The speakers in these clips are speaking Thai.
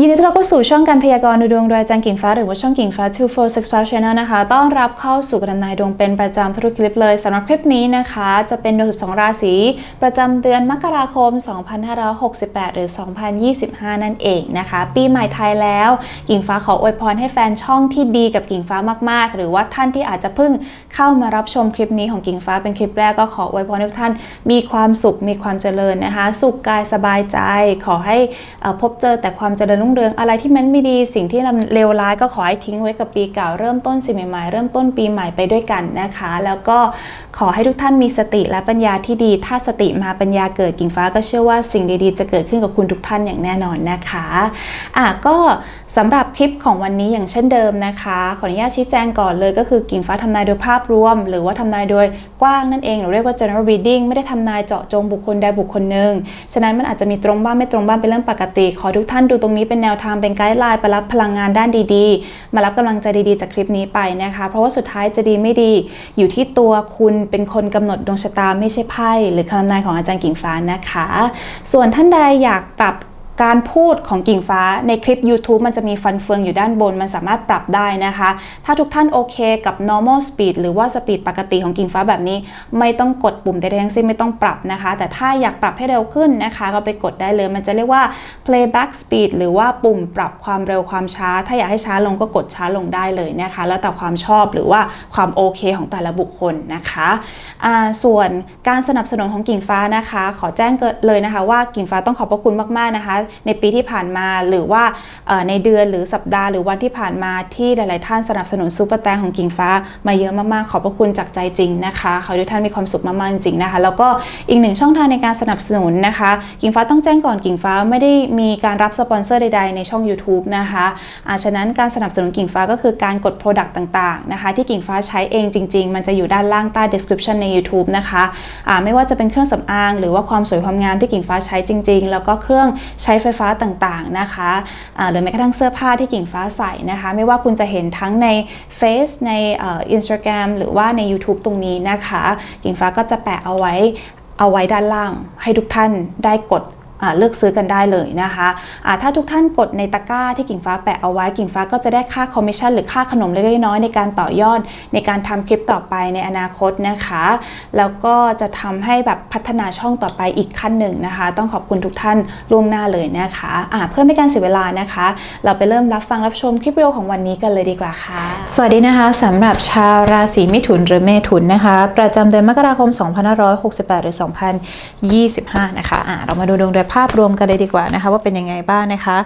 ยินดีต้อนรับเข้าสู่ช่องการพยากรณ์ดวงโดยอาจารย์กิ่งฟ้าหรือว่าช่องกิ่งฟ้า2465 Channel นะคะต้อนรับเข้าสู่การทำนายดวงเป็นประจำทุกคลิปเลยสำหรับคลิปนี้นะคะ จะเป็นดวง12 ราศีประจำเดือนมกราคม 2568 หรือ 2025 นั่นเองนะคะ ปีใหม่ไทยแล้ว กิ่งฟ้าขออวยพรให้แฟนช่องที่ดีกับกิ่งฟ้ามาก ๆ หรือว่าท่านที่อาจจะเพิ่งเข้ามารับชมคลิปนี้ของกิ่งฟ้าเป็นคลิปแรกก็ขออวยพรให้ทุกท่าน มีความสุขมีความเจริญนะคะ สุขกายสบายใจ ขอให้พบเจอแต่ความเจริญรุ่งเรืองอะไรที่มันไม่ดีสิ่งที่เลวร้ายก็ขอให้ทิ้งไว้กับปีเก่าเริ่มต้นสิ่งใหม่ๆ เริ่มต้นปีใหม่ไปด้วยกันนะคะ แล้วก็ขอให้ทุกท่านมีสติและปัญญาที่ดี ถ้าสติมาปัญญาเกิดกิ่งฟ้าก็เชื่อว่าสิ่งดีๆ จะเกิดขึ้นกับคุณทุกท่านอย่างแน่นอนนะคะอะก็สำหรับคลิปของวันนี้อย่างเช่นเดิมนะคะ ขออนุญาตชี้แจงก่อนเลยก็คือกิ่งฟ้าทำนายโดยภาพรวม หรือว่าทำนายโดยกว้างนั่นเองหรือเรียกว่า general reading ไม่ได้ทำนายเจาะจงบุคคลใดบุคคลหนึ่งฉะนั้นมันอาจจะมีตรงบ้างไม่ตรงบ้างเป็นเรื่องปกติ ขอทุกท่านดูตรงนี้เป็นแนวทางเป็นไกด์ไลน์ไปรับพลังงานด้านดีๆ มารับกำลังใจดีๆจากคลิปนี้ไปนะคะ เพราะว่าสุดท้ายจะดีไม่ดีอยู่ที่ตัวคุณเป็นคนกำหนดดวงชะตาไม่ใช่ไพ่หรือคำนายของอาจารย์กิ่งฟ้านะคะ ส่วนท่านใดอยากปรับ การพูดของกิ่งฟ้าในคลิป YouTube มันจะมีฟันเฟืองอยู่ด้านบน มันสามารถปรับได้นะคะ ถ้าทุกท่านโอเคกับ normal speed หรือว่า speed ปกติของกิ่งฟ้าแบบนี้ ไม่ต้องกดปุ่มใดๆทั้งสิ้นไม่ต้องปรับนะคะ แต่ถ้าอยากปรับให้เร็วขึ้นนะคะ ก็ไปกดได้เลย มันจะเรียกว่า playback speed หรือว่าปุ่มปรับความเร็วความช้า ถ้าอยากให้ช้าลงก็กดช้าลงได้เลยนะคะ แล้วแต่ความชอบหรือว่าความโอเคของแต่ละบุคคลนะคะส่วนการสนับสนุนของกิ่งฟ้านะคะ ขอแจ้งเกิดเลยนะคะ ว่ากิ่งฟ้าต้องขอบพระคุณมากๆนะคะในปีที่ผ่านมา หรือว่าในเดือนหรือสัปดาห์หรือวันที่ผ่านมาที่หลาย ๆ ท่านสนับสนุนซูเปอร์แตงของกิ่งฟ้า มาเยอะมาก ๆ ขอบพระคุณจากใจจริงนะคะขอให้ทุกท่านมีความสุขมาก ๆ จริงๆนะคะ แล้วก็อีกหนึ่งช่องทางในการสนับสนุนนะคะ กิ่งฟ้าต้องแจ้งก่อนกิ่งฟ้าไม่ได้มีการรับสปอนเซอร์ใด ๆ ในช่อง YouTube นะคะอาฉะนั้นการสนับสนุนกิ่งฟ้าก็คือการกด Product ต่าง ๆ นะคะ ที่กิ่งฟ้าใช้เองจริง ๆ มันจะอยู่ด้านล่างใต้ description ใน YouTube นะคะอาไม่ว่าจะเป็นเครื่องสำอาง หรือว่าความสวยความงามที่กิ่งฟ้าใช้จริง ๆ แล้วก็เครื่องใช้ไฟฟ้าต่างๆนะคะอ่าหรือแม้กระทั่งเสื้อผ้าที่กิ่งฟ้าใส่นะคะ ไม่ว่าคุณจะเห็นทั้งใน Face ในเอ่อ Instagram หรือว่าใน YouTube ตรงนี้นะคะ กิ่งฟ้าก็จะแปะเอาไว้เอาไว้ด้านล่างให้ทุกท่านได้กด เลือกซื้อกันได้เลยนะคะะถ้าทุกท่านกดในตะกร้าที่กิ่งฟ้าแปะเอาไว้กิ่งฟ้าก็จะได้ค่าคอมมิชชั่นหรือค่าขนมเล็กๆน้อยๆในการต่อยอดในการทำคลิปต่อไปในอนาคตนะคะ แล้วก็จะทำให้แบบพัฒนาช่องต่อไปอีกขั้นหนึ่งนะคะ ต้องขอบคุณทุกท่านล่วงหน้าเลยนะคะะเพื่อไม่การเสียเวลานะคะ เราไปเริ่มรับฟังรับชมคลิปวิดีโอของวันนี้กันเลยดีกว่าค่ะ สวัสดีนะคะสำหรับชาวราศีมิถุนหรือเมถุนนะคะ ประจำเดือนมกราคม 2568 หรือ 2025 นะคะะเรามาดูดวงโดยภาพรวมกันเลยดีกว่านะคะ ว่าเป็นยังไงบ้างนะคะ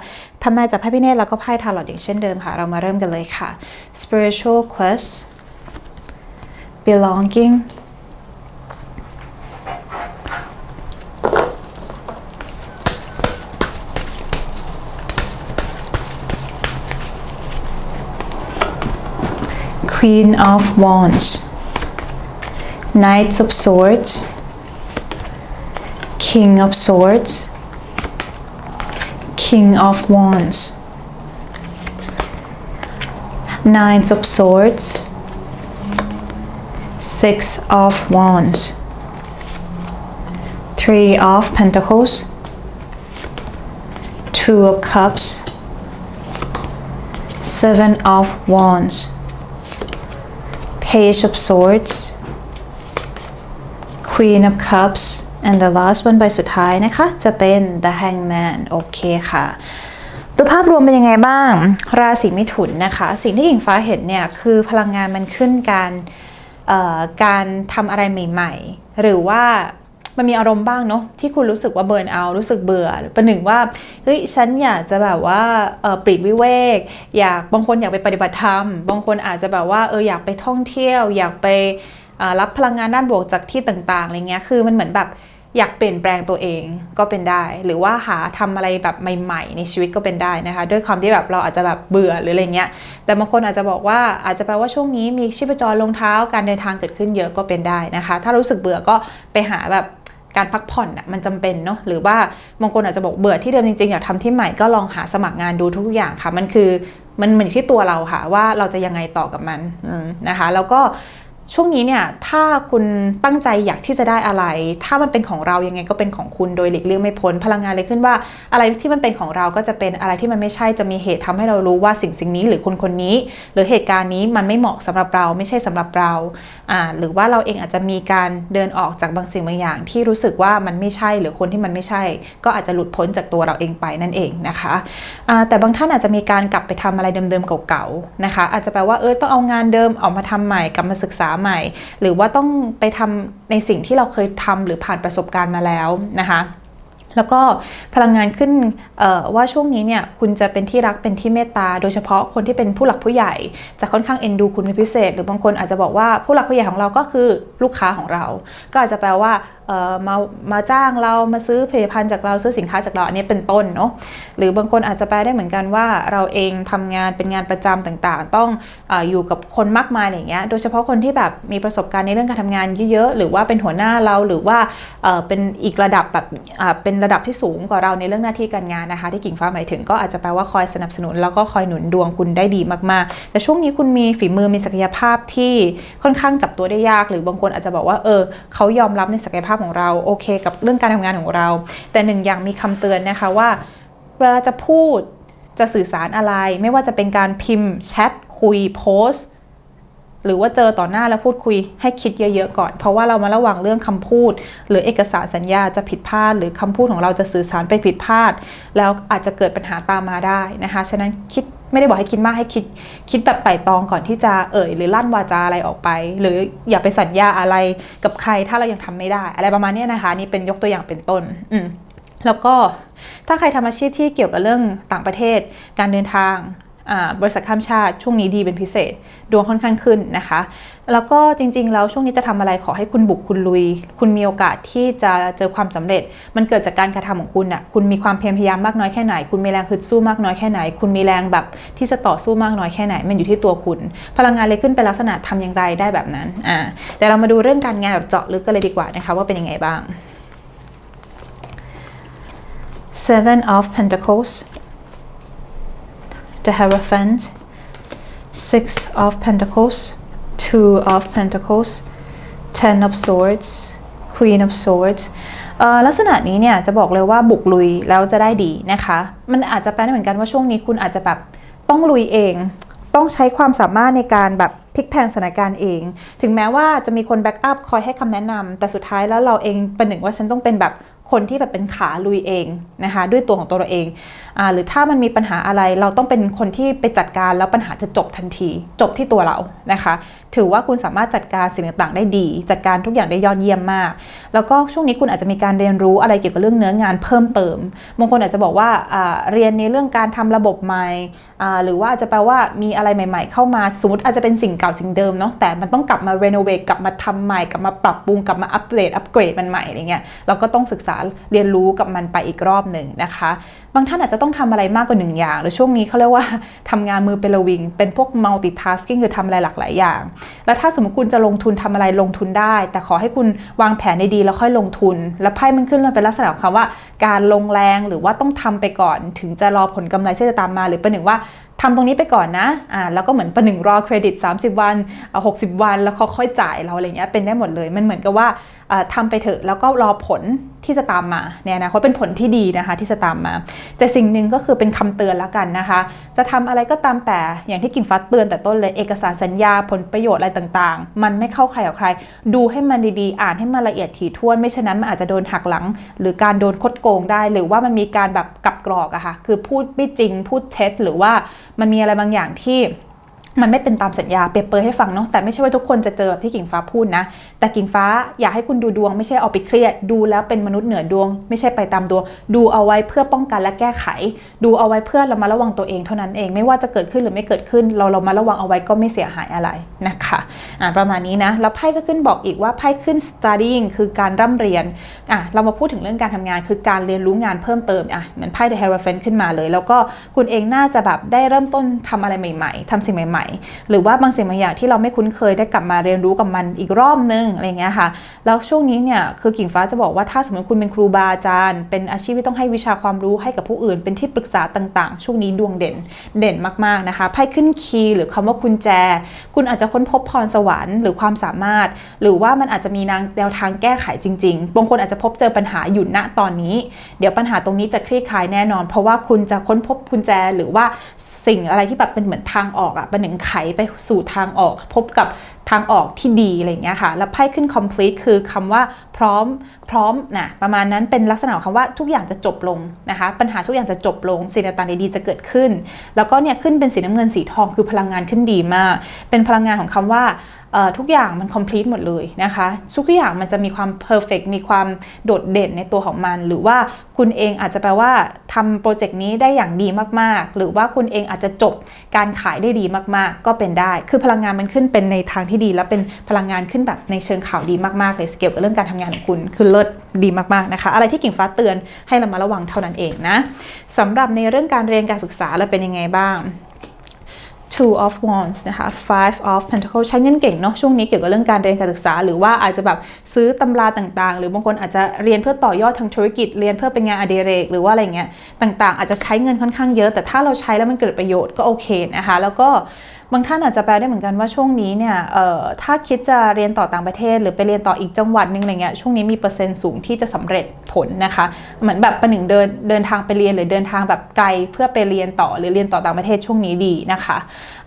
ทำนายจากไพ่พิเนตแล้วก็ไพ่ทาร์ลอตอย่างเช่นเดิมค่ะ เรามาเริ่มกันเลยค่ะ spiritual quest belonging Queen of Wands, Knights of Swords, King of Swords, King of Wands, Nines of Swords, Six of Wands, Three of Pentacles, Two of Cups, Seven of Wands, Page of Swords, Queen of Cups and the last one ใบสุดท้ายนะคะ จะเป็น The Hangman โอเคค่ะตัวภาพรวมเป็นยังไงบ้าง ราศีมิถุนนะคะ สิ่งที่หญิงฟ้าเห็นเนี่ย คือพลังงานมันขึ้นการการทำอะไรใหม่ ๆ หรือว่ามันมีอารมณ์บ้างเนาะที่คุณรู้สึกว่าเบิร์นเอารู้สึกเบื่อประหนึ่งว่าเฮ้ยฉันอยากจะแบบว่าปลีกวิเวก อยากบางคนอยากไปปฏิบัติธรรม บางคนอาจจะแบบว่าเอออยากไปท่องเที่ยว อยากไป รับพลังงานด้านบวกจากที่ต่างๆอะไรเงี้ยคือมันเหมือนแบบอยากเปลี่ยนแปลงตัวเองก็เป็นได้ หรือว่าหาทำอะไรแบบใหม่ ๆ ในชีวิตก็เป็นได้นะคะ ด้วยความที่แบบเราอาจจะแบบเบื่อหรืออะไรเงี้ยแต่บางคนอาจจะบอกว่าอาจจะแปลว่าช่วงนี้มีชีพจรลงเท้าการเดินทางเกิดขึ้นเยอะก็เป็นได้นะคะ ถ้ารู้สึกเบื่อก็ไปหาแบบการพักผ่อนอะมันจำเป็นเนาะหรือว่าบางคนอาจจะบอกเบื่อที่เดิมจริงๆอยากทำที่ใหม่ก็ลองหาสมัครงานดูทุกอย่างค่ะ มันคือมันเหมือนที่ตัวเราค่ะว่าเราจะยังไงต่อกับมันนะคะ แล้วก็ ช่วงนี้เนี่ยถ้าคุณตั้งใจอยากที่จะได้อะไร ถ้ามันเป็นของเรายังไงก็เป็นของคุณโดยหลีกเลี่ยงไม่พ้นพลังงานเลยขึ้นว่า อะไรที่มันเป็นของเราก็จะเป็นอะไรที่มันไม่ใช่จะมีเหตุทำให้เรารู้ว่าสิ่งสิ่งนี้หรือคนคนนี้ หรือเหตุการณ์นี้มันไม่เหมาะสำหรับเราไม่ใช่สำหรับเราอ่าหรือว่าเราเองอาจจะมีการเดินออกจากบางสิ่งบางอย่าง ที่รู้สึกว่ามันไม่ใช่หรือคนที่มันไม่ใช่ ก็อาจจะหลุดพ้นจากตัวเราเองไปนั่นเองนะคะอ่าแต่บางท่านอาจจะมีการกลับไปทำอะไรเดิมๆเก่าๆนะคะอาจจะแปลว่าเออต้องเอางานเดิมออกมาทำใหม่กลับมาศึกษาใหม่ หรือว่าต้องไปทำในสิ่งที่เราเคยทำหรือผ่านประสบการณ์มาแล้วนะคะแล้วก็พลังงานขึ้นว่าช่วงนี้เนี่ยคุณจะเป็นที่รักเป็นที่เมตตา โดยเฉพาะคนที่เป็นผู้หลักผู้ใหญ่ จะค่อนข้างเอ็นดูคุณเป็นพิเศษ หรือบางคนอาจจะบอกว่าผู้หลักผู้ใหญ่ของเราก็คือลูกค้าของเรา ก็อาจจะแปลว่า มามาจ้างเรามาซื้อผลิตภัณฑ์จากเราซื้อสินค้าจากเราอันนี้เป็นต้นเนาะหรือบางคนอาจจะแปลได้เหมือนกันว่าเราเองทำงานเป็นงานประจำต่างๆ ต้องออยู่กับคนมากมายอย่างเงี้ยโดยเฉพาะคนที่แบบมีประสบการณ์ในเรื่องการทำงานเยอะๆหรือว่าเป็นหัวหน้าเราหรือว่าเป็นอีกระดับแบบเป็นระดับที่สูงกว่าเราในเรื่องหน้าที่การงานนะคะ ที่กิ่งฟ้าหมายถึงก็อาจจะแปลว่าคอยสนับสนุน แล้วก็คอยหนุนดวงคุณได้ดีมากๆ แต่ช่วงนี้คุณมีฝีมือมีศักยภาพที่ค่อนข้างจับตัวได้ยาก หรือบางคนอาจจะบอกว่าเออเขายอมรับในศักยภาพของเราโอเค กับเรื่องการทำงานของเรา แต่หนึ่งอย่างมีคำเตือนนะคะว่า เวลาจะพูดจะสื่อสารอะไร ไม่ว่าจะเป็นการพิมพ์แชทคุยโพสต์ หรือว่าเจอต่อหน้าแล้วพูดคุยให้คิดเยอะๆก่อน เพราะว่าเรามาระวังเรื่องคำพูด หรือเอกสารสัญญาจะผิดพลาด หรือคำพูดของเราจะสื่อสารไปผิดพลาด แล้วอาจจะเกิดปัญหาตามมาได้นะคะฉะนั้นคิดไม่ได้บอกให้คิดมากให้คิดคิดแบบไต่ตองก่อนที่จะเอ่ย หรือลั่นวาจาอะไรออกไป หรืออย่าไปสัญญาอะไรกับใครถ้าเรายังทำไม่ได้ อะไรประมาณนี้นะคะ นี่เป็นยกตัวอย่างเป็นต้นอืแล้วก็ถ้าใครทำอาชีพที่เกี่ยวกับเรื่องต่างประเทศ การเดินทาง บริษัทข้ามชาติช่วงนี้ดีเป็นพิเศษ ดวงค่อนข้างขึ้นนะคะ แล้วก็จริงๆ แล้วช่วงนี้จะทำอะไรขอให้คุณบุกคุณลุย คุณมีโอกาสที่จะเจอความสำเร็จ มันเกิดจากการกระทำของคุณอะ่ะคุณมีความเพียรพยายามมากน้อยแค่ไหน คุณมีแรงฮึดสู้มากน้อยแค่ไหน คุณมีแรงแบบที่จะต่อสู้มากน้อยแค่ไหน มันอยู่ที่ตัวคุณ พลังงานเลยขึ้นเป็นลักษณะทำอย่างไรได้แบบนั้นอ่าแต่เรามาดูเรื่องการงานแบบเจาะลึกกันเลยดีกว่านะคะว่าเป็นยังไงบ้าง Seven of Pentacles the Hierophant Six of Pentacles Two of Pentacles Ten of Swords Queen of Swords ลักษณะนี้เนี่ยจะบอกเลยว่าบุกลุยแล้วจะได้ดีนะคะ มันอาจจะแปลได้เหมือนกันว่าช่วงนี้คุณอาจจะแบบต้องลุยเอง ต้องใช้ความสามารถในการแบบพลิกแพงสถานการณ์เอง ถึงแม้ว่าจะมีคนแบ็กอัพคอยให้คำแนะนำแต่สุดท้ายแล้วเราเองเป็นหนึ่งว่าฉันต้องเป็นแบบ คนที่แบบเป็นขาลุยเองนะคะด้วยตัวของตัวเราเองอหรือถ้ามันมีปัญหาอะไรเราต้องเป็นคนที่ไปจัดการแล้วปัญหาจะจบทันที จบที่ตัวเรานะคะ ถือว่าคุณสามารถจัดการสิ่งต่างๆ ได้ดี จัดการทุกอย่างได้ยอดเยี่ยมมาก แล้วก็ช่วงนี้คุณอาจจะมีการเรียนรู้อะไรเกี่ยวกับเรื่องเนื้องานเพิ่มเติมบางคนอาจจะบอกว่าเรียนในเรื่องการทำระบบใหม่หรือว่าจะแปลว่ามีอะไรใหม่ ๆ เข้ามาสมมติอาจจะเป็นสิ่งเก่าสิ่งเดิมเนาะแต่มันต้องกลับมารีโนเวทกลับมาทำใหม่กลับมาปรับปรุงกลับมาอัปเกรดอัปเกรดมันใหม่อะไรเงี้ยเราก็ต้องศึกษาเรียนรู้กับมันไปอีกรอบหนึ่งนะคะ บางท่านอาจจะต้องทำอะไรมากกว่าหนึ่งอย่างหรือช่วงนี้เขาเรียกว่าทำงานมือเป็นระวิง เป็นพวก multitasking คือทำอะไรหลากหลายอย่างแล้วถ้าสมมติคุณจะลงทุนทำอะไรลงทุนได้ แต่ขอให้คุณวางแผนในดีแล้วค่อยลงทุน แล้วไพ่มันขึ้นมาเป็นลักษณะของคำว่า การลงแรงหรือว่าต้องทำไปก่อน ถึงจะรอผลกำไรที่จะตามมา หรือเป็นหนึ่งว่าทำตรงนี้ไปก่อนนะ อ่า แล้วก็เหมือนประหนึ่งรอเครดิต 30 วันเอา60วัน แล้วเขาค่อยจ่ายเราอะไรเงี้ย เป็นได้หมดเลย มันเหมือนกับว่าทำไปเถอะ แล้วก็รอผลที่จะตามมาเนี่ยนะเขาเป็นผลที่ดีนะคะที่จะตามมา แต่สิ่งหนึ่งก็คือเป็นคำเตือนแล้วกันนะคะ จะทำอะไรก็ตามแต่อย่างที่กินฟ้าเตือนแต่ต้นเลยเอกสารสัญญาผลประโยชน์อะไรต่างๆ มันไม่เข้าใครกับใคร ดูให้มันดีๆ อ่านให้มันละเอียดถี่ถ้วน ไม่ฉะนั้นมันอาจจะโดนหักหลัง หรือการโดนคดโกงได้ หรือว่ามันมีการแบบกับกรอกอะคะ่ะคือพูดไม่จริงพูดเท็จหรือว่ามันมีอะไรบางอย่างที่ มันไม่เป็นตามสัญญาเปรียบเปยให้ฟังเนาะแต่ไม่ใช่ว่าทุกคนจะเจอแบบที่กิ่งฟ้าพูดนะ แต่กิ่งฟ้าอยากให้คุณดูดวง ไม่ใช่เอาไปเครียด ดูแล้วเป็นมนุษย์เหนือดวง ไม่ใช่ไปตามดวง ดูเอาไว้เพื่อป้องกันและแก้ไข ดูเอาไว้เพื่อเรามาระวังตัวเองเท่านั้นเองไม่ว่าจะเกิดขึ้นหรือไม่เกิดขึ้น เราเรามาระวังเอาไว้ก็ไม่เสียหายอะไรนะคะอ่าประมาณนี้นะแล้วไพ่ก็ขึ้นบอกอีกว่าไพ่ขึ้น studying คือการร่ำเรียนอะเรามาพูดถึงเรื่องการทำงาน คือการเรียนรู้งานเพิ่มเติมอะเหมือนไพ่ the hierophant ขึ้นมาเลย แล้วก็คุณเองน่าจะแบบได้เริ่มต้นทำอะไรใหม่ ๆทำสิ่งใหม่ๆ หรือว่าบางสิ่งบางอย่างที่เราไม่คุ้นเคยได้กลับมาเรียนรู้กับมันอีกรอบนึงอะไรเงี้ยค่ะแล้วช่วงนี้เนี่ยคือกิ่งฟ้าจะบอกว่าถ้าสมมติคุณเป็นครูบาอาจารย์ เป็นอาชีพที่ต้องให้วิชาความรู้ให้กับผู้อื่น เป็นที่ปรึกษาต่างๆ ช่วงนี้ดวงเด่นเด่นมากๆนะคะไพ่ขึ้นคีย์หรือคำว่ากุญแจ คุณอาจจะค้นพบพรสวรรค์หรือความสามารถ หรือว่ามันอาจจะมีนางแนวทางแก้ไขจริงๆบางคนอาจจะพบเจอปัญหาอยู่ณตอนนี้ เดี๋ยวปัญหาตรงนี้จะคลี่คลายแน่นอน เพราะว่าคุณจะค้นพบกุญแจหรือว่าสิ่งอะไรที่แบบเป็นเหมือนทางออกอะเป็นหนึ่งไขไปสู่ทางออก พบกับทางออกที่ดีอะไรเงี้ยค่ะ แล้วไพ่ขึ้น complete คือคำว่าพร้อมพร้อมนะประมาณนั้นเป็นลักษณะของคำว่าทุกอย่างจะจบลงนะคะ ปัญหาทุกอย่างจะจบลงสิ่งต่างๆดีๆจะเกิดขึ้น แล้วก็เนี่ยขึ้นเป็นสีน้ำเงินสีทองคือพลังงานขึ้นดีมาก เป็นพลังงานของคำว่า ทุกอย่างมัน complete หมดเลยนะคะทุกอย่างมันจะมีความ perfect มีความโดดเด่นในตัวของมัน หรือว่าคุณเองอาจจะแปลว่าทำโปรเจกต์นี้ได้อย่างดีมากๆ หรือว่าคุณเองอาจจะจบการขายได้ดีมากๆ ก็เป็นได้ คือพลังงานมันขึ้นเป็นในทางที่ดี และเป็นพลังงานขึ้นแบบในเชิงข่าวดีมากๆเลยเกี่ยวกับเรื่องการทำงานของคุณคือเลิศดีมากๆนะคะ อะไรที่กิ่งฟ้าเตือนให้เรามาระวังเท่านั้นเองนะสำหรับในเรื่องการเรียนการศึกษาแล้วเป็นยังไงบ้าง two of wands นะคะ five of pentacles ใช้เงินเก่งเนาะช่วงนี้เกี่ยวกับเรื่องการเรียนการศึกษา หรือว่าอาจจะแบบซื้อตำราต่างๆ หรือบางคนอาจจะเรียนเพื่อต่อยอดทางธุรกิจ เรียนเพื่อเป็นงานอดิเรก หรือว่าอะไรเงี้ยต่างๆ อาจจะใช้เงินค่อนข้างเยอะ แต่ถ้าเราใช้แล้วมันเกิดประโยชน์ก็โอเคนะคะ แล้วก็ บางท่านอาจจะแปลได้เหมือนกันว่าช่วงนี้เนี่ยถ้าคิดจะเรียนต่อต่างประเทศ หรือไปเรียนต่ออีกจังหวัดนึงอะไรเงี้ยช่วงนี้มีเปอร์เซ็นต์สูงที่จะสำเร็จผลนะคะ เหมือนแบบประหนึ่งเดินเดินทางไปเรียนหรือเดินทางแบบไกลเพื่อไปเรียนต่อหรือเรียนต่อต่างประเทศช่วงนี้ดีนะคะ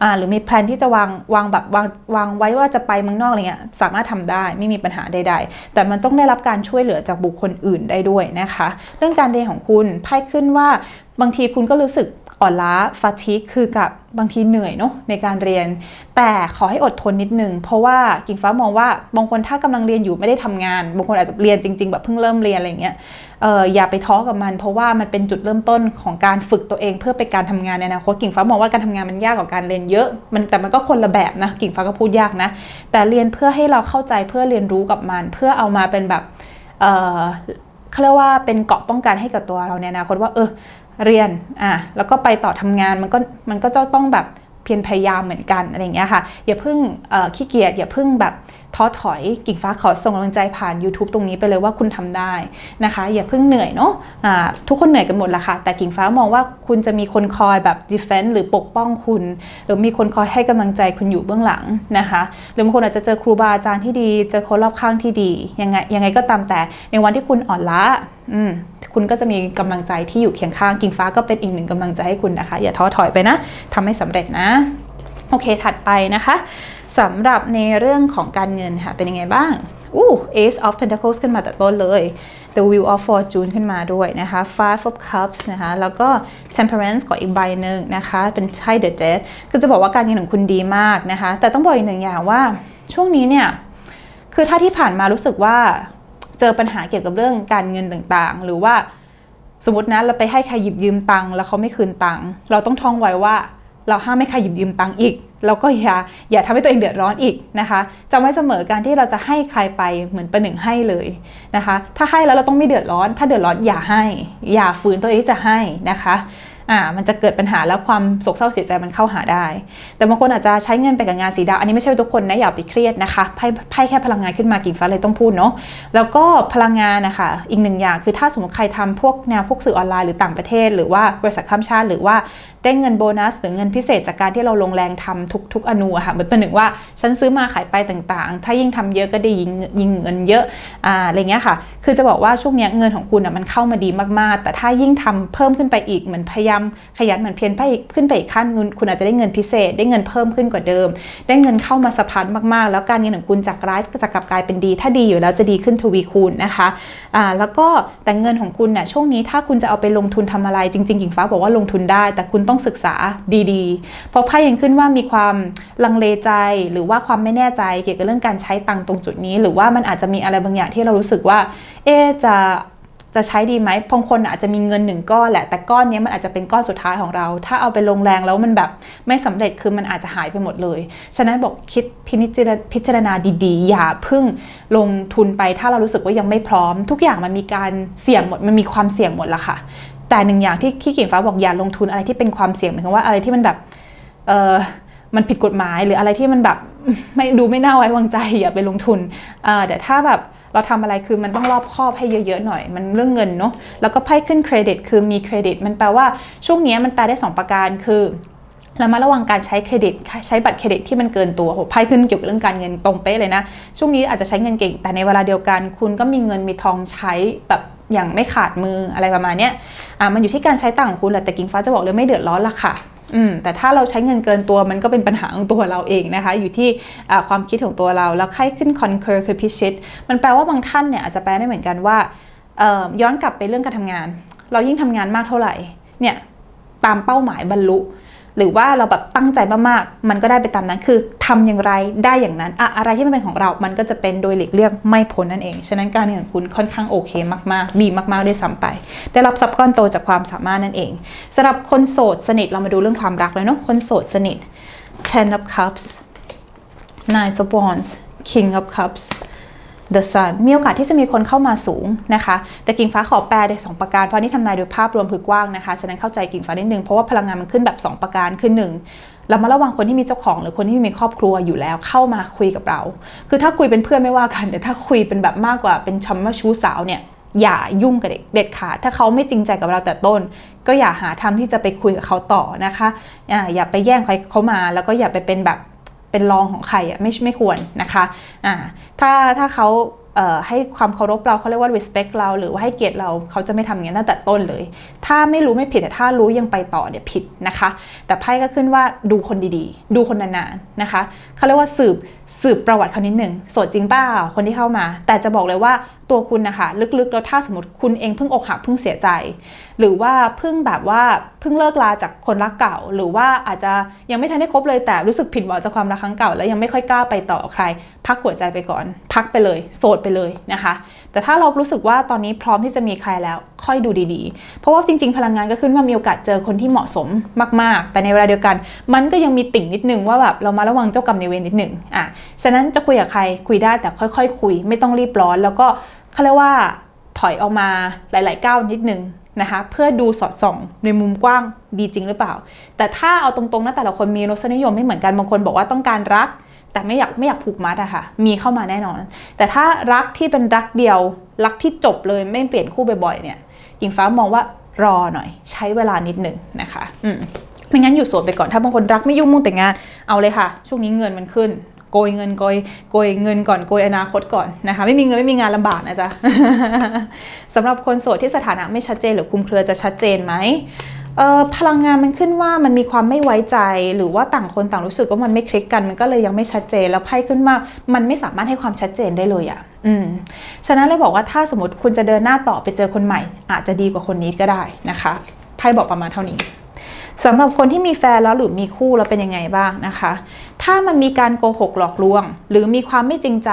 อ่าหรือมีแพลนที่จะวางวางแบบวางวางไว้ว่าจะไปเมืองนอกอะไรเงี้ยสามารถทำได้ไม่มีปัญหาใด ๆ แต่มันต้องได้รับการช่วยเหลือจากบุคคลอื่นได้ด้วยนะคะ เรื่องการเรียนของคุณไพ่ขึ้นว่าบางทีคุณก็รู้สึก อ่อนล้าฟาทิกคือกับบางทีเหนื่อยเนาะในการเรียน แต่ขอให้อดทนนิดนึง เพราะว่ากิ่งฟ้ามองว่าบางคนถ้ากำลังเรียนอยู่ไม่ได้ทำงาน บางคนอาจจะเรียนจริง ๆ แบบเพิ่งเริ่มเรียนอะไรเงี้ยเอออย่าไปท้อกับมัน เพราะว่ามันเป็นจุดเริ่มต้นของการฝึกตัวเองเพื่อไปการทำงานในอนาคตกิ่งฟ้ามองว่าการทำงานมันยากกว่าการเรียนเยอะ มันแต่มันก็คนละแบบนะกิ่งฟ้าก็พูดยากนะ แต่เรียนเพื่อให้เราเข้าใจเพื่อเรียนรู้กับมัน เพื่อเอามาเป็นแบบเออเขาเรียกว่าเป็นเกราะป้องกันให้กับตัวเราในอนาคตว่าเออ เรียนอะแล้วก็ไปต่อทำงานมันก็มันก็จะต้องแบบเพียรพยายามเหมือนกันอะไรเงี้ยค่ะอย่าเพิ่งขี้เกียจอย่าเพิ่งแบบ ท้อถอยกิ่งฟ้าขอส่งกำลังใจผ่าน YouTube ตรงนี้ไปเลยว่าคุณทำได้นะคะ อย่าเพิ่งเหนื่อยเนาะะทุกคนเหนื่อยกันหมดละค่ะ แต่กิ่งฟ้ามองว่าคุณจะมีคนคอยแบบ defense หรือปกป้องคุณ หรือมีคนคอยให้กำลังใจคุณอยู่เบื้องหลังนะคะ หรือบางคนอาจจะเจอครูบาอาจารย์ที่ดี เจอคนรอบข้างที่ดี ยังไงยังไงก็ตามแต่ในวันที่คุณอ่อนล้าคุณก็จะมีกำลังใจที่อยู่เคียงข้างกิ่งฟ้าก็เป็นอีกหนึ่งกำลังใจให้คุณนะคะ อย่าท้อถอยไปนะทำให้สำเร็จนะ โอเคถัดไปนะคะ สำหรับในเรื่องของการเงินค่ะ เป็นยังไงบ้าง อู้ Ace of Pentacles ขึ้นมาแต่ต้นเลย The Wheel of Fortune ขึ้นมาด้วยนะคะ Five of Cups นะคะ แล้วก็ Temperance ก่ออีกใบหนึ่งนะคะ เป็นไพ่ The Dead ก็จะบอกว่าการเงินของคุณดีมากนะคะ แต่ต้องบอกอีกหนึ่งอย่างว่าช่วงนี้เนี่ย คือถ้าที่ผ่านมารู้สึกว่าเจอปัญหาเกี่ยวกับเรื่องการเงินต่างๆ หรือว่าสมมตินะเราไปให้ใครหยิบยืมตังค์แล้วเขาไม่คืนตังค์เราต้องท่องไว้ว่า เราห้ามไม่ใครหยิบยืมตังค์อีก แล้วก็อย่าอย่าทำให้ตัวเองเดือดร้อนอีกนะคะจำไว้เสมอการที่เราจะให้ใครไปเหมือนประหนึ่งให้เลยนะคะ ถ้าให้แล้วเราต้องไม่เดือดร้อน ถ้าเดือดร้อนอย่าให้ อย่าฝืนตัวเองจะให้นะคะ อ่ามันจะเกิดปัญหาแล้วความโศกเศร้าเสียใจมันเข้าหาได้ แต่บางคนอาจจะใช้เงินไปกับงานสีดาวอันนี้ไม่ใช่ทุกคนนะอย่าไปเครียดนะคะไพ่ไพ่แค่พลังงานขึ้นมากิ่งฟ้าเลยต้องพูดเนาะแล้วก็พลังงานนะคะอีกหนึ่งอย่างคือถ้าสมมติใครทำพวกแนวพวกสื่อออนไลน์หรือต่างประเทศ หรือว่าบริษัทข้ามชาติ หรือว่าได้เงินโบนัสหรือเงินพิเศษจากการที่เราลงแรงทำทุกทุกอนูอะค่ะเหมือนเป็นหนึ่งว่าฉันซื้อมาขายไปต่างๆ ถ้ายิ่งทำเยอะก็ได้ยิงยิงเงินเยอะอ่าอะไรเงี้ยค่ะ คือจะบอกว่าช่วงนี้เงินของคุณอะมันเข้ามาดีมากๆ แต่ถ้ายิ่งทำเพิ่มขึ้นไปอีกเหมือนพยายามขยันเหมือนเพียรไปอีกขึ้นไปอีกขั้นเงินคุณอาจจะได้เงินพิเศษ ได้เงินเพิ่มขึ้นกว่าเดิม ได้เงินเข้ามาสะพัดมากๆ แล้วการเงินของคุณจากร้ายก็จะกลับกลายเป็นดี ถ้าดีอยู่แล้วจะดีขึ้นทวีคูณนะคะอ่าแล้วก็แต่เงินของคุณเนี่ยช่วงนี้ถ้าคุณจะเอาไปลงทุนทำอะไรจริงๆกิ่งฟ้าบอกว่าลงทุนได้ แต่คุณต้องศึกษาดีๆ เพราะไพ่ยังขึ้นว่ามีความลังเลใจหรือว่าความไม่แน่ใจเกี่ยวกับเรื่องการใช้ตังตรงจุดนี้ หรือว่ามันอาจจะมีอะไรบางอย่างที่เรารู้สึกว่าเอ๊จะ จะใช้ดีไหมบางคนอาจจะมีเงินหนึ่งก้อนแหละ แต่ก้อนนี้มันอาจจะเป็นก้อนสุดท้ายของเรา ถ้าเอาไปลงแรงแล้วมันแบบไม่สำเร็จคือมันอาจจะหายไปหมดเลย ฉะนั้นบอกคิดพิจารณาดีๆ อย่าพึ่งลงทุนไป ถ้าเรารู้สึกว่ายังไม่พร้อม ทุกอย่างมันมีการเสี่ยงหมด มันมีความเสี่ยงหมดละค่ะ แต่หนึ่งอย่างที่ขี้เกียจฟ้าบอกอย่าลงทุนอะไรที่เป็นความเสี่ยงหมายความว่าอะไรที่มันแบบเออมันผิดกฎหมายหรืออะไรที่มันแบบไม่ดูไม่น่าไว้วางใจอย่าไปลงทุนแต่ถ้าแบบ เราทำอะไรคือมันต้องรอบคอบให้เยอะๆหน่อย มันเรื่องเงินเนาะแล้วก็ไพ่ขึ้นเครดิตคือมีเครดิต มันแปลว่าช่วงนี้มันแปลได้ 2 ประการคือแล้วมาระวังการใช้เครดิตใช้บัตรเครดิตที่มันเกินตัวโหไพ่ขึ้นเกี่ยวกับเรื่องการเงินตรงเป๊ะเลยนะ ช่วงนี้อาจจะใช้เงินเก่ง แต่ในเวลาเดียวกัน คุณก็มีเงินมีทองใช้แบบอย่างไม่ขาดมืออะไรประมาณเนี้ยอะมันอยู่ที่การใช้ตังของคุณแหละแต่กิ่งฟ้าจะบอกเลยไม่เดือดร้อนละค่ะ อืมแต่ถ้าเราใช้เงินเกินตัวมันก็เป็นปัญหาของตัวเราเองนะคะ อยู่ที่ความคิดของตัวเรา แล้วไข้ขึ้น concur คือพิชิต มันแปลว่าบางท่านเนี่ยอาจจะแปลได้เหมือนกันว่าย้อนกลับไปเรื่องการทำงาน เรายิ่งทำงานมากเท่าไหร่เนี่ยตามเป้าหมายบรรลุ หรือว่าเราแบบตั้งใจมากๆ มันก็ได้ไปตามนั้น คือทำอย่างไรได้อย่างนั้นอะอะไรที่มันเป็นของเรา มันก็จะเป็นโดยหลีกเลี่ยงไม่พ้นนั่นเอง ฉะนั้นการเงินของคุณค่อนข้างโอเคมากๆ ดีมากๆด้วยซ้ำไป ได้รับทรัพย์ก้อนโตจากความสามารถนั่นเองสำหรับคนโสดสนิทเรามาดูเรื่องความรักเลยเนาะ คนโสดสนิท ten of cups nine of wands king of cups The Sun มีโอกาสที่จะมีคนเข้ามาสูงนะคะ แต่กิ่งฟ้าขอแปลได้2ประการ เพราะนี่ทำนายโดยภาพรวมคือกว้างนะคะ ฉะนั้นเข้าใจกิ่งฟ้านิดนึง เพราะว่าพลังงานมันขึ้นแบบ 2 ประการ คือหนึ่งเรามาระวังคนที่มีเจ้าของ หรือคนที่มีครอบครัวอยู่แล้วเข้ามาคุยกับเรา คือถ้าคุยเป็นเพื่อนไม่ว่ากันแต่ถ้าคุยเป็นแบบมากกว่าเป็นชำว่าชู้สาวเนี่ยอย่ายุ่งกับเด็กเด็ดขาด ถ้าเขาไม่จริงใจกับเราแต่ต้น ก็อย่าหาทำที่จะไปคุยกับเขาต่อนะคะ อย่าไปแย่งใครเขามา แล้วก็อย่าไปเป็นแบบ เป็นรองของใครอะไม่ไม่ควรนะคะอ่าถ้าถ้าเขาให้ความเคารพเราเขาเรียกว่า respect เรา หรือว่าให้เกียรติเราเขาจะไม่ทำอย่างนี้ตั้งแต่ต้นเลย ถ้าไม่รู้ไม่ผิดแต่ถ้ารู้ยังไปต่อเนี่ยผิดนะคะ แต่ไพ่ก็ขึ้นว่าดูคนดีๆ ดูคนนานๆนะคะเขาเรียกว่าสืบสืบประวัติเขานิดหนึ่งสดจริงเปล่าคนที่เข้ามา แต่จะบอกเลยว่าตัวคุณนะคะลึกๆแล้วถ้าสมมติคุณเองเพิ่งอกหักเพิ่งเสียใจหรือว่าเพิ่งแบบว่าเพิ่งเลิกลาจากคนรักเก่า หรือว่าอาจจะยังไม่ทันได้คบเลยแต่รู้สึกผิดหวังจากความรักครั้งเก่า แล้วยังไม่ค่อยกล้าไปต่อใคร พักหัวใจไปก่อน พักไปเลย โสดไปเลยนะคะ แต่ถ้าเรารู้สึกว่าตอนนี้พร้อมที่จะมีใครแล้วค่อยดูดีๆ เพราะว่าจริง ๆ พลังงานก็ขึ้นว่ามีโอกาสเจอคนที่เหมาะสมมาก ๆ แต่ในเวลาเดียวกัน มันก็ยังมีติ่งนิดนึงว่าแบบเรามาระวังเจ้ากรรมในเวรนิดนึงอะฉะนั้นจะคุยกับใครคุยได้แต่ค่อย ๆ คุย ไม่ต้องรีบร้อน แล้วก็เขาเรียกว่าถอยออกมาหลาย ๆ ก้าวนิดนึง นะคะเพื่อดูสอดส่องในมุมกว้างดีจริงหรือเปล่า แต่ถ้าเอาตรงๆนะแต่ละคนมีรสนิยมไม่เหมือนกันบางคนบอกว่าต้องการรัก แต่ไม่อยากไม่อยากผูกมัดอะค่ะ มีเข้ามาแน่นอน แต่ถ้ารักที่เป็นรักเดียว รักที่จบเลยไม่เปลี่ยนคู่บ่อยๆเนี่ยหญิงฟ้ามองว่ารอหน่อย ใช้เวลานิดหนึ่งนะคะ อืมไม่งั้นอยู่โสดไปก่อนถ้าบางคนรักไม่ยุ่งมุ่งแต่งงานเอาเลยค่ะ ช่วงนี้เงินมันขึ้น โกยเงินโกยโกยเงินก่อนโกยอนาคตก่อนนะคะไม่มีเงินไม่มีงานลำบากนะจ๊ะสำหรับคนโสดที่สถานะไม่ชัดเจนหรือคุมเครือจะชัดเจนไหมพลังงานมันขึ้นว่ามันมีความไม่ไว้ใจ หรือว่าต่างคนต่างรู้สึกว่ามันไม่คลิกกันมันก็เลยยังไม่ชัดเจนแล้วไพ่ขึ้นมามันไม่สามารถให้ความชัดเจนได้เลยอะ่ะอืมฉะนั้นเลยบอกว่าถ้าสมมติคุณจะเดินหน้าต่อไปเจอคนใหม่ อาจจะดีกว่าคนนี้ก็ได้นะคะไพ่บอกประมาณเท่านี้สำหรับคนที่มีแฟนแล้วหรือมีคู่แล้วเป็นยังไงบ้างนะคะ ถ้ามันมีการโกหกหลอกลวง หรือมีความไม่จริงใจ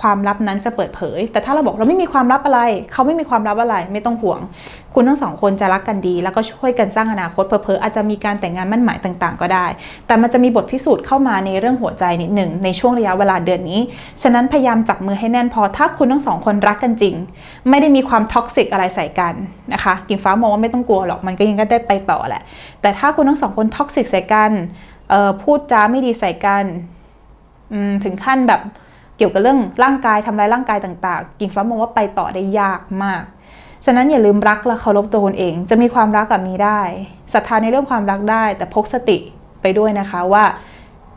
ความลับนั้นจะเปิดเผย แต่ถ้าเราบอกเราไม่มีความลับอะไร เขาไม่มีความลับอะไรไม่ต้องห่วง คุณทั้งสองคนจะรักกันดี แล้วก็ช่วยกันสร้างอนาคตเพอๆอาจจะมีการแต่งงานมั่นหมายต่าง ๆ ก็ได้ แต่มันจะมีบทพิสูจน์เข้ามาในเรื่องหัวใจนิดหนึ่งในช่วงระยะเวลาเดือนนี้ ฉะนั้นพยายามจับมือให้แน่นพอถ้าคุณทั้งสองคนรักกันจริง ไม่ได้มีความท็อกซิกอะไรใส่กันนะคะกิ่งฟ้ามองว่าไม่ต้องกลัวหรอกมันก็ยังก็ได้ไปต่อแหละ แต่ถ้าคุณทั้งสองคนท็อกซิกใส่กัน พูดจาไม่ดีใส่กันถึงขั้นแบบเกี่ยวกับเรื่องร่างกายทำลายร่างกายต่างๆกิ่งฟ้ามองว่าไปต่อได้ยากมาก ฉะนั้นอย่าลืมรักและเคารพตัวคนเอง จะมีความรักกับมีได้ศรัทธาในเรื่องความรักได้ แต่พกสติไปด้วยนะคะว่า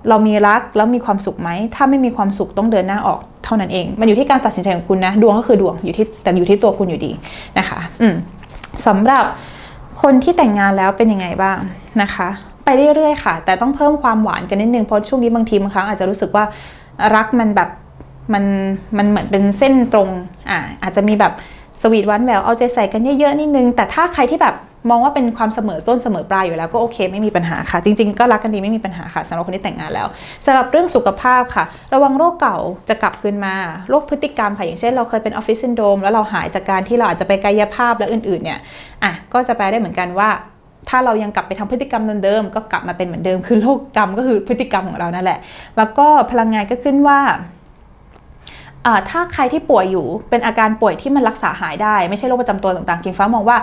เรามีรักแล้วมีความสุขไหมถ้าไม่มีความสุขต้องเดินหน้าออกเท่านั้นเอง มันอยู่ที่การตัดสินใจของคุณนะ ดวงก็คือดวงอยู่ที่แต่อยู่ที่ตัวคุณอยู่ดีนะคะ อืสำหรับคนที่แต่งงานแล้วเป็นยังไงบ้างนะคะ ไปเรื่อยๆค่ะ แต่ต้องเพิ่มความหวานกันนิดนึงเพราะช่วงนี้บางทีบางครั้งอาจจะรู้สึกว่ารักมันแบบมันมันเหมือนเป็นเส้นตรงอ่าอาจจะมีแบบสวีทวันแววเอาใจใส่กันเยอะๆนิดนึง แต่ถ้าใครที่แบบมองว่าเป็นความเสมอต้นเสมอปลายอยู่แล้วก็โอเคไม่มีปัญหาค่ะ จริงๆ ก็รักกันดีไม่มีปัญหาค่ะสำหรับคนที่แต่งงานแล้วสำหรับเรื่องสุขภาพค่ะ ระวังโรคเก่าจะกลับคืนมาโรคพฤติกรรมค่ะอย่างเช่นเราเคยเป็นออฟฟิศซินโดรมแล้วเราหายจากการที่เราอาจจะไปกายภาพและอื่นๆเนี่ยอะก็จะแปลได้เหมือนกันว่า ถ้าเรายังกลับไปทำพฤติกรรมเดิมๆก็กลับมาเป็นเหมือนเดิม คือโลกกรรมก็คือพฤติกรรมของเรานั่นแหละ แล้วก็พลังงานก็ขึ้นว่าถ้าใครที่ป่วยอยู่เป็นอาการป่วยที่มันรักษาหายได้ ไม่ใช่โรคประจำตัวต่างๆกิงฟ้ามองว่า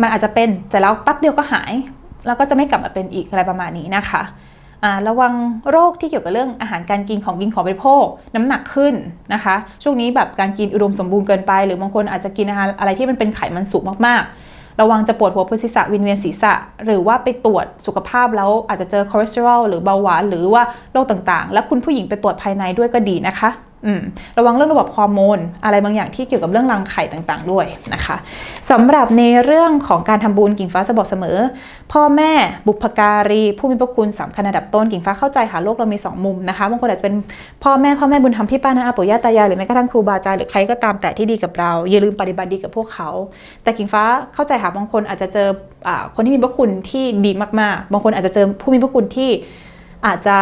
มันอาจจะเป็นแต่แล้วปั๊บเดียวก็หาย แล้วก็จะไม่กลับมาเป็นอีกอะไรประมาณนี้นะคะระวังโรคที่เกี่ยวกับเรื่องอาหารการกินของกินของบริโภค น้ำหนักขึ้นนะคะ ช่วงนี้แบบการกินอุดมสมบูรณ์เกินไป หรือบางคนอาจจะกินอาหารอะไรที่มันเป็นไขมันสูงมากๆ ระวังจะปวดหัวปวดศีรษะวินเวียนศีรษะ หรือว่าไปตรวจสุขภาพแล้วอาจจะเจอคอเลสเตอรอลหรือเบาหวานหรือว่าโรคต่างๆ และคุณผู้หญิงไปตรวจภายในด้วยก็ดีนะคะ ระวังเรื่องระบบฮอร์โมนอะไรบางอย่างที่เกี่ยวกับเรื่องรังไข่ต่างๆ ด้วยนะคะสำหรับในเรื่องของการทำบุญกิ่งฟ้าจะบอกเสมอ พ่อแม่บุพการี ผู้มีพระคุณสำคัญอันดับต้นกิ่งฟ้าเข้าใจค่ะโลกเรามี 2 มุมนะคะบางคนอาจจะเป็นพ่อแม่พ่อแม่บุญธรรมพี่ป้านาอาปู่ย่าตายายหรือแม้กระทั่งครูบาอาจารย์หรือใครก็ตามแต่ที่ดีกับเรา อย่าลืมปฏิบัติดีกับพวกเขา แต่กิ่งฟ้าเข้าใจค่ะบางคนอาจจะเจออคนที่มีพระคุณที่ดีมากๆ บางคนอาจจะเจอผู้มีพระคุณที่อาจจะ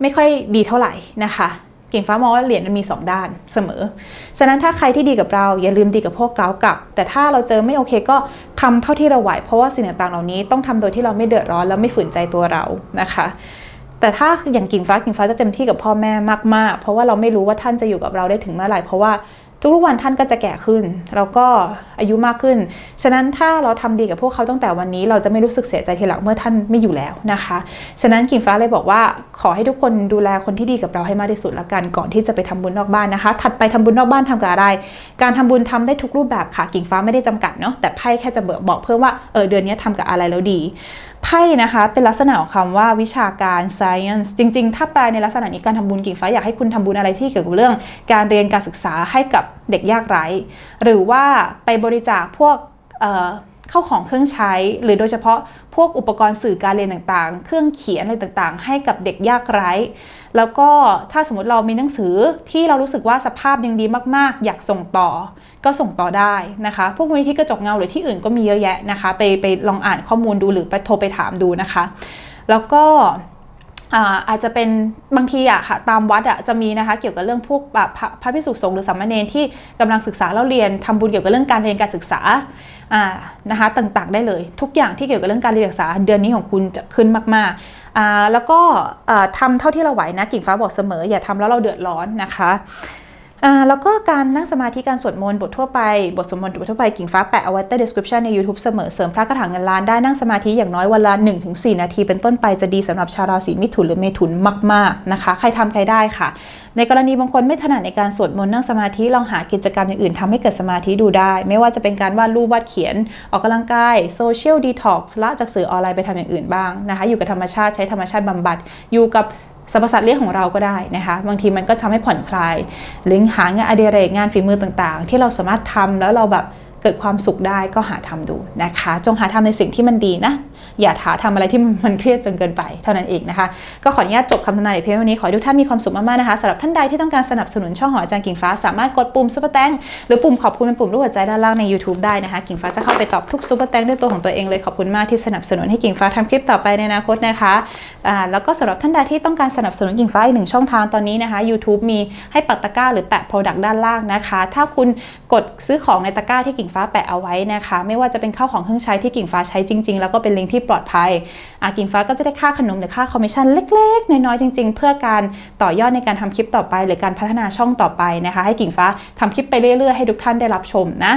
ไม่ค่อยดีเท่าไหร่นะคะ กิ่งฟ้ามองว่าเหรียญมันมี 2 ด้านเสมอ ฉะนั้นถ้าใครที่ดีกับเราอย่าลืมดีกับพวกเรากลับ แต่ถ้าเราเจอไม่โอเคก็ทำเท่าที่เราไหว เพราะว่าสิ่งต่างๆเหล่านี้ต้องทำโดยที่เราไม่เดือดร้อนแล้วไม่ฝืนใจตัวเรานะคะแต่ถ้าอย่างกิ่งฟ้ากิ่งฟ้าจะเต็มที่กับพ่อแม่มากๆ เพราะว่าเราไม่รู้ว่าท่านจะอยู่กับเราได้ถึงเมื่อไหร่เพราะว่าทุกๆวันท่านก็จะแก่ขึ้น แล้วก็อายุมากขึ้น ฉะนั้นถ้าเราทำดีกับพวกเขาตั้งแต่วันนี้ เราจะไม่รู้สึกเสียใจทีหลังเมื่อท่านไม่อยู่แล้วนะคะ ฉะนั้นกิ่งฟ้าเลยบอกว่าขอให้ทุกคนดูแลคนที่ดีกับเราให้มากที่สุดละกันก่อนที่จะไปทำบุญนอกบ้านนะคะ ถัดไปทำบุญนอกบ้านทำกับอะไร การทำบุญทำได้ทุกรูปแบบค่ะกิ่งฟ้าไม่ได้จำกัดเนาะแต่ไพ่แค่จะเบิกบอกเพิ่มว่าเออเดือนนี้ทำกับอะไรแล้วดีไพ่นะคะเป็นลักษณะของคำว่าวิชาการ science จริง ๆ ถ้าแปลในลักษณะนี้การทำบุญกิ่งฟ้าอยากให้คุณทำบุญอะไรที่เกี่ยวกับเรื่อง การเรียนการศึกษาให้กับเด็กยากไร้ หรือว่าไปบริจาคพวกเอ่อเข้าของเครื่องใช้ หรือโดยเฉพาะพวกอุปกรณ์สื่อการเรียนต่างๆ เครื่องเขียนอะไรต่างๆ ให้กับเด็กยากไร้ แล้วก็ถ้าสมมติเรามีหนังสือที่เรารู้สึกว่าสภาพยังดีมากๆ อยากส่งต่อ ก็ส่งต่อได้นะคะ พวกมูลนิธิกระจกเงาหรือที่อื่นก็มีเยอะแยะนะคะ ไปไปลองอ่านข้อมูลดูหรือไปโทรไปถามดูนะคะ แล้วก็ อาอาจจะเป็นบางทีอะค่ะตามวัดอะจะมีนะคะเกี่ยวกับเรื่องพวกแบบพระพิสุสงฆ์หรือสามเณรที่กำลังศึกษาเล่าเรียนทำบุญเกี่ยวกับเรื่องการเรียนการศึกษาานะคะต่างๆได้เลย ทุกอย่างที่เกี่ยวกับเรื่องการเรียนการศึกษา เดือนนี้ของคุณจะขึ้นมากๆแล้วก็ทำทำเท่าที่เราไหวนะกิ่งฟ้าบอกเสมอ อย่าทำแล้วเราเดือดร้อนนะคะ แล้วก็การนั่งสมาธิการสวดมนต์บททั่วไป บทสวดมนต์บททั่วไปกิ่งฟ้าแปะเอาไว้ใต้ description ใน YouTube เสมอเสริมพระคาถาเงินล้านได้นั่งสมาธิอย่างน้อยวันละ1-4 นาที เป็นต้นไปจะดีสำหรับชาวราศีมิถุนหรือเมถุนมากๆนะคะ ใครทำใครได้ค่ะ ในกรณีบางคนไม่ถนัดในการสวดมนต์นั่งสมาธิลองหากิจกรรมอย่างอื่นทำให้เกิดสมาธิดูได้ ไม่ว่าจะเป็นการวาดรูปวาดเขียน ออกกำลังกายโซเชียลดีท็อกซ์ละจากสื่อออนไลน์ไปทำอย่างอื่นบ้างนะคะ อยู่กับธรรมชาติใช้ธรรมชาติบำบัดอยู่กับ สรรพสัตว์เลี้ยงของเราก็ได้นะคะ บางทีมันก็ทำให้ผ่อนคลายหรือหางานอดิเรกงานฝีมือต่างๆ ที่เราสามารถทำแล้วเราแบบเกิดความสุขได้ก็หาทำดูนะคะ จงหาทำในสิ่งที่มันดีนะอย่าหาทำอะไรที่มันเครียดจนเกินไปเท่านั้นเองนะคะ ก็ขออนุญาตจบคำทำนายในเพียงเท่านี้ขอให้ทุกท่านมีความสุขมากๆนะคะสำหรับท่านใดที่ต้องการสนับสนุนช่องหออาจารย์กิ่งฟ้า สามารถกดปุ่มซุปเปอร์แตงหรือปุ่มขอบคุณเป็นปุ่มรูปหัวใจด้านล่างใน YouTube ได้นะคะ กิ่งฟ้าจะเข้าไปตอบทุกซุปเปอร์แตงด้วยตัวของตัวเองเลยขอบคุณมากที่สนับสนุนให้กิ่งฟ้าทำคลิปต่อไปในอนาคตนะคะอ่าแล้วก็สำหรับท่านใดที่ต้องการสนับสนุนกิ่งฟ้าอีกหนึ่งช่องทางตอนนี้นะคะ YouTube มีให้ปักตะกร้าหรือแปะ Product ด้านล่างนะคะ ถ้าคุณกดซื้อของในตะกร้าที่กิ่งฟ้าแปะเอาไว้นะคะ ไม่ว่าจะเป็นข้าวของเครื่องใช้ที่กิ่งฟ้าใช้จริง ๆ แล้วก็เป็นลิงก์ที่ปลอดภัยอากิงฟ้าก็จะได้ค่าขนมหรือค่าคอมมิชชั่นเล็กๆ น้อยๆจริง ๆ เพื่อการต่อยอดในการทำคลิปต่อไป หรือการพัฒนาช่องต่อไปนะคะ ให้กิ่งฟ้าทำคลิปไปเรื่อยๆให้ทุกท่านได้รับชมนะ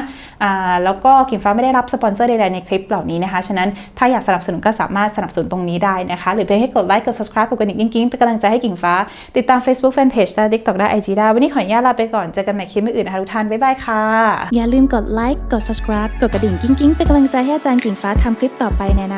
แล้วก็กิ่งฟ้าไม่ได้รับสปอนเซอร์ใดๆในคลิปเหล่านี้นะคะฉะนั้นถ้าอยากสนับสนุนก็สามารถสนับสนุนตรงนี้ได้นะคะหรือเพียงให้กดไลค์กด subscribe กดกระดิ่งกิ๊งๆเป็นกำลังใจให้กิ่งฟ้า ติดตาม Facebook Fanpage ได้ TikTok ได้ IG ได้วันนี้ขออนุญาตลาไปก่อนเจอกันใหม่คลิปอื่นนะคะทุกท่านบ๊ายบายค่ะอย่าลืมกดไลค์กด subscribe กดกระดิ่งกิ้งกิ้งเป็นกำลังใจให้อาจารย์กิ่งฟ้าทำคลิปต่อไปในอ